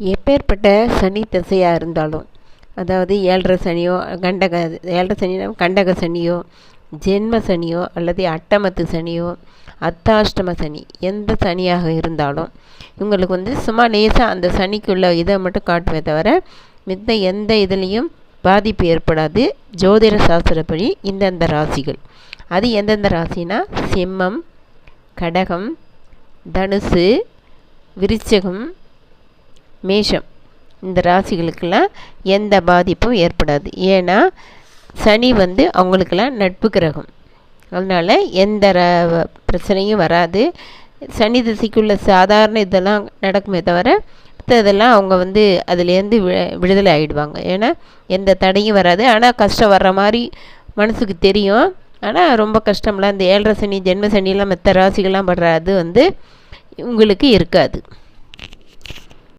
எப்பேற்பட்ட சனி திசையாக இருந்தாலும் அதாவது ஏழரை சனியோ கண்டக ஏழரை சனினா கண்டக சனியோ ஜென்ம சனியோ அல்லது அட்டமத்து சனியோ அத்தாஷ்டம சனி எந்த சனியாக இருந்தாலும் இவங்களுக்கு வந்து சும்மா லேசாக அந்த சனிக்குள்ள இதை மட்டும் காட்டுமே தவிர மித்த எந்த இதுலேயும் பாதிப்பு ஏற்படாது. ஜோதிட சாஸ்திரப்படி இந்தந்த ராசிகள். அது எந்தெந்த ராசினா சிம்மம் கடகம் தனுசு விருச்சகம் மேஷம். இந்த ராசிகளுக்கெல்லாம் எந்த பாதிப்பும் ஏற்படாது. ஏன்னா சனி வந்து அவங்களுக்கெல்லாம் நட்பு கிரகம். அதனால் எந்த ர பிரச்சனையும் வராது. சனி திசைக்குள்ள சாதாரண இதெல்லாம் நடக்குமே தவிர மற்றதெல்லாம் அவங்க வந்து அதுலேருந்து வி விடுதலை ஆகிடுவாங்க ஏன்னா எந்த தடையும் வராது. ஆனால் கஷ்டம் வர்ற மாதிரி மனசுக்கு தெரியும். ஆனால் ரொம்ப கஷ்டம்லாம். இந்த ஏழரை சனி ஜென்ம சனிலாம் மற்ற ராசிகள்லாம் படுற அது வந்து உங்களுக்கு இருக்காது.